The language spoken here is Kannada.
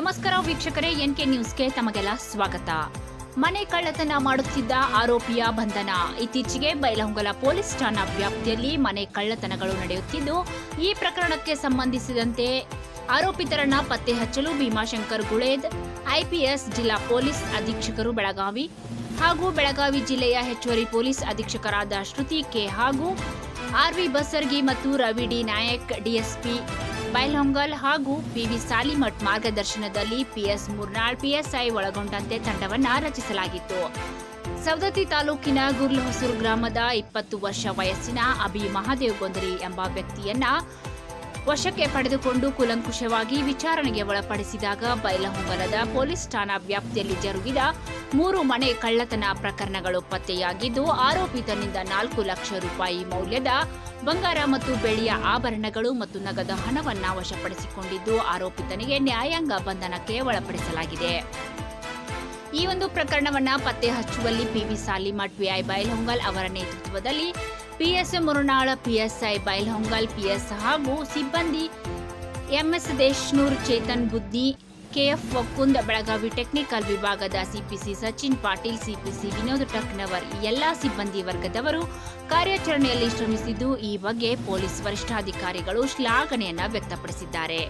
ನಮಸ್ಕಾರ ವೀಕ್ಷಕರೇ, ಎನ್ಕೆ ನ್ಯೂಸ್ಗೆ ತಮಗೆಲ್ಲ ಸ್ವಾಗತ. ಮನೆ ಕಳ್ಳತನ ಮಾಡುತ್ತಿದ್ದ ಆರೋಪಿಯ ಬಂಧನ. ಇತ್ತೀಚೆಗೆ ಬೈಲಹೊಂಗಲ ಪೊಲೀಸ್ ಠಾಣಾ ವ್ಯಾಪ್ತಿಯಲ್ಲಿ ಮನೆ ಕಳ್ಳತನಗಳು ನಡೆಯುತ್ತಿದ್ದು, ಈ ಪ್ರಕರಣಕ್ಕೆ ಸಂಬಂಧಿಸಿದಂತೆ ಆರೋಪಿತರನ್ನ ಪತ್ತೆ ಹಚ್ಚಲು ಭೀಮಾಶಂಕರ್ ಗುಳೇದ್, ಐಪಿಎಸ್ ಜಿಲ್ಲಾ ಪೊಲೀಸ್ ಅಧೀಕ್ಷಕರು ಬೆಳಗಾವಿ ಹಾಗೂ ಬೆಳಗಾವಿ ಜಿಲ್ಲೆಯ ಹೆಚ್ಚುವರಿ ಪೊಲೀಸ್ ಅಧೀಕ್ಷಕರಾದ ಶ್ರುತಿ ಕೆ ಹಾಗೂ ಆರ್ವಿ ಬಸರ್ಗಿ ಮತ್ತು ರವಿ ಡಿ ನಾಯಕ್ ಡಿಎಸ್ಪಿ ಬೈಲಹೊಂಗಲ್ ಹಾಗೂ ಪಿವಿ ಸಾಲಿಮಠ್ ಮಾರ್ಗದರ್ಶನದಲ್ಲಿ ಪಿಎಸ್ ಮುರ್ನಾಳ್ ಪಿಎಸ್ಐ ಒಳಗೊಂಡಂತೆ ತಂಡವನ್ನ ರಚಿಸಲಾಗಿತ್ತು. ಸವದತ್ತಿ ತಾಲೂಕಿನ ಗುರ್ಲಹೊಸೂರು ಗ್ರಾಮದ ಇಪ್ಪತ್ತು ವರ್ಷ ವಯಸ್ಸಿನ ಅಭಿ ಮಹಾದೇವ್ ಗೊಂದರಿ ಎಂಬ ವ್ಯಕ್ತಿಯನ್ನ ವಶಕ್ಕೆ ಪಡೆದುಕೊಂಡು ಕೂಲಂಕುಷವಾಗಿ ವಿಚಾರಣೆಗೆ ಒಳಪಡಿಸಿದಾಗ ಬೈಲಹೊಂಗಲದ ಪೊಲೀಸ್ ಠಾಣಾ ವ್ಯಾಪ್ತಿಯಲ್ಲಿ ಜರುಗಿದ ಮೂರು ಮನೆ ಕಳ್ಳತನ ಪ್ರಕರಣಗಳು ಪತ್ತೆಯಾಗಿದ್ದು, ಆರೋಪಿತನಿಂದ ನಾಲ್ಕು ಲಕ್ಷ ರೂಪಾಯಿ ಮೌಲ್ಯದ ಬಂಗಾರ ಮತ್ತು ಬೆಳ್ಳಿಯ ಆಭರಣಗಳು ಮತ್ತು ನಗದ ಹಣವನ್ನು ವಶಪಡಿಸಿಕೊಂಡಿದ್ದು, ಆರೋಪಿತನಿಗೆ ನ್ಯಾಯಾಂಗ ಬಂಧನಕ್ಕೆ ಒಳಪಡಿಸಲಾಗಿದೆ. ಈ ಒಂದು ಪ್ರಕರಣವನ್ನು ಪತ್ತೆ ಹಚ್ಚುವಲ್ಲಿ ಪಿವಿ ಸಾಲಿಮಠ್ ವಿಐ ಬೈಲ್ಹೊಂಗಲ್ ಅವರ ನೇತೃತ್ವದಲ್ಲಿ PS Murunala, PSI Bailhongal PS ಹಾಗೂ ಸಿಬ್ಬಂದಿ, MS Deshnur, Chetan Buddhi, KF Wakkund Belagavi technical ವಿಭಾಗದ ಸಿಪಿಸಿ ಸಚಿನ್ ಪಾಟೀಲ್, ಸಿಪಿಸಿ ವಿನೋದ್ ಟಕ್ನವರ್ ಎಲ್ಲ ಎಲ್ಲಾ ಸಿಬ್ಬಂದಿ ವರ್ಗದವರು ಕಾರ್ಯಾಚರಣೆಯಲ್ಲಿ ಶ್ರಮಿಸಿದ್ದು ಈ ಬಗ್ಗೆ ಪೊಲೀಸ್ ವರಿಷ್ಠಾಧಿಕಾರಿಗಳು ಶ್ಲಾಘನೆಯನ್ನು ವ್ಯಕ್ತಪಡಿಸಿದ್ದಾರೆ.